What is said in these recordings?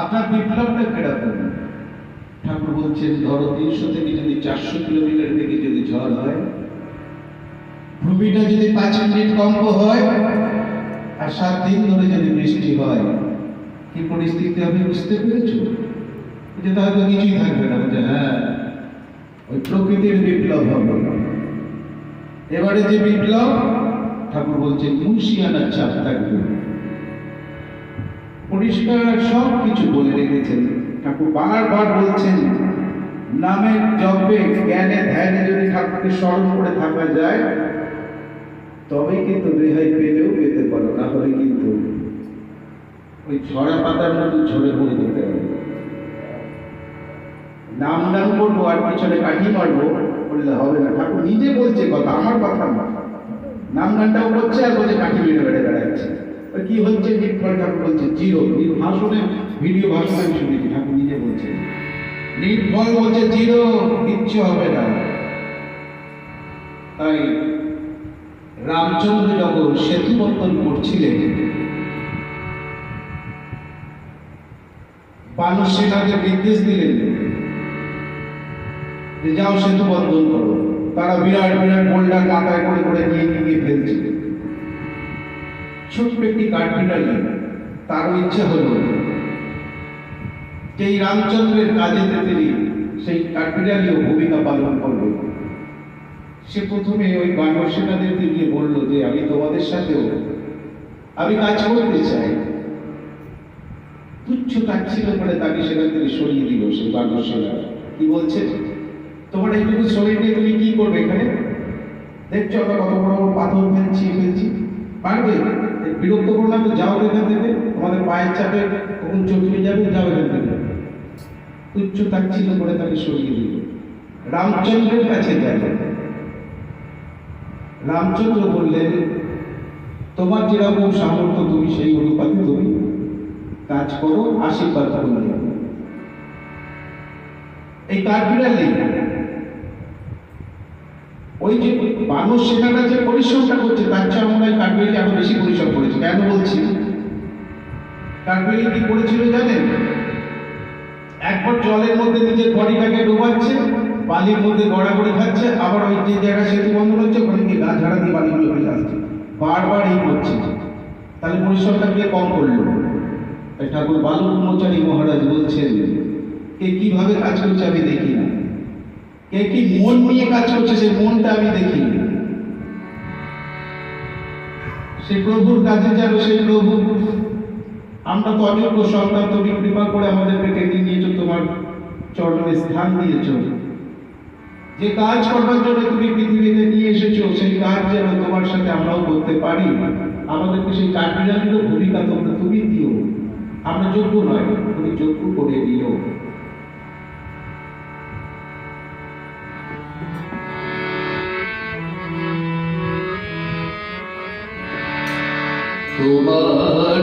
আপনার বিপ্লবটা কীরকম ঠাকুর বলছেন, ধরো তিনশো থেকে যদি চারশো কিলোমিটার থেকে যদি ঝড় হয়, ভূমিটা যদি পাঁচ মিনিট কম্প হয় আর সাত দিন ধরে যদি বৃষ্টি হয়, কি পরিস্থিতি আমি বুঝতে পেরেছ? যে হয়তো কিছুই থাকবে না, বলছে হ্যাঁ ওই প্রকৃতির বিপ্লব হবে। এবারে যে বিপ্লব, ঠাকুর বলছেন, মুন্সিয়ানার চাপ থাকবে। পরিষ্কার সব কিছু বলে রেখেছেন। ঠাকুর বারবার বলছেন নামের জপে, জ্ঞানে ধ্যানে যদি ঠাকুরকে স্মরণ করে থাকা যায় তবে কিন্তু রেহাই পেলেও পেতে পারো। না হলে কিন্তু ওই ঝরা পাতার মতো ঝরে পড়ে যেতে হবে। নাম নাম করব আর পিছনে কাঠি মারবো, বললে হবে না। ঠাকুর নিজে বলছে কথা, আমার কথা নাম গানটাও করছে আর বলছে কাঠি মেরে বেড়ে বেড়াচ্ছে। কি হচ্ছে? নির্ভর ঠাকুর বলছে? জিরো। ভাষণে ভিডিও ভাষণে আমি শুনেছি ঠাকুর নিজে বলছে নির্ভর বলছে জিরো কিচ্ছু হবে না। তাই রামচন্দ্র যখন সেতু বর্তন করছিলেন, বানর সেনাকে নির্দেশ দিলেন যে, যাও সেতু বন্ধন করো। তারা বিরাট বিরাট বোল্ডার মাথায় করে করে নিয়ে নিয়ে ফেলছে। ছোট্ট একটি কাঠবিড়ালি তারও ইচ্ছে হলো যে এই রামচন্দ্রের কাজেতে তিনি সেই কাঠবিড়ালিও ভূমিকা পালন করবে সে প্রথমে ওই বানর সেনাদেরকে গিয়ে বলল যে, আমি তোমাদের সাথেও, আমি কাজ করতে চাই। তুচ্ছ তাচ্ছিল করে তাকে সেখান থেকে সরিয়ে দিল সেই বানর সেনা কি বলছে? তোমার এইটুকু শরীর নিয়ে তুমি কি করবে এখানে? দেখছ আমরা কত বড় বড় পাথর ফেলছি ফেলছি। পারবে? বিরক্ত করো না তো, যাও এখান থেকে। আমাদের পায়ের চাপে কখন চটকে যাবে, যাও এখান থেকে। তুচ্ছ তাচ্ছিল করে তাকে সরিয়ে দিল রামচন্দ্রের কাছে যাবে রামচন্দ্র বললেন, তোমার যেরকম সামর্থ্য তুমি, সেই অনুপাতে তুমি। কাজ করো, আশীর্বাদ করলে এই কাঠবিড়ালি ওই যে মানুষ সেনারা যে পরিশ্রমটা করছে, তার চেয়ে হয় কাঠবিড়ালি আরও বেশি পরিশ্রম করেছে। কেন বলছি? কাঠবিড়ালি কি করেছিল জানেন? একবার জলের মধ্যে নিজের বডিটাকে ডোবাচ্ছে, বালির মধ্যে গড়াগড়ি খাচ্ছে, আবার ওই যে জায়গায় সেতু বন্ধ হচ্ছে, ওখানে গিয়ে গা ঝাড়া দিয়ে বালিগুলো ফেলে আসছে বারবার এই করছে তাহলে পরিশ্রমটা কে কম করল? ঠাকুর বালক ব্রহ্মচারী মহারাজ বলছেন, কে কীভাবে কাজ করছে আমি দেখি না। কে মন নিয়ে কাজ করছে, সেই মনটা আমি দেখি। সেই প্রভুর কাজে যাবে সেই প্রভু। আমরা তো অযোগ্য সন্তান তুমি কৃপা করে আমাদেরকে টেনে নিয়েছো, তোমার চরণে স্থান দিয়েছ। যে কাজ করবার জন্য তুমি পৃথিবীতে নিয়ে এসেছ, সেই কাজ যেন তোমার সাথে আমরাও করতে পারি। আমাদেরকে সেই কাঠবিড়ালিরও ভূমিকা তোমরা তুমি দিও। আমরা যোগ্য নয়, তুমি যোগ্য করে দিও। তোমার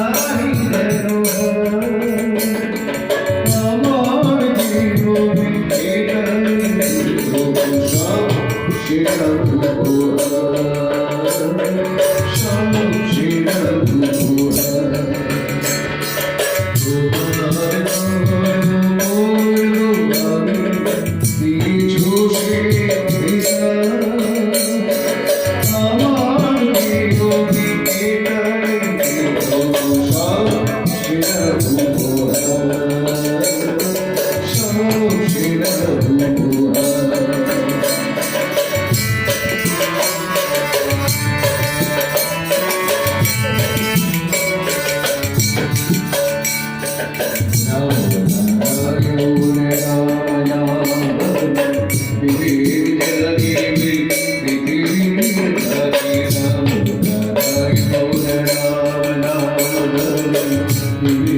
মারি সেই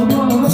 আমার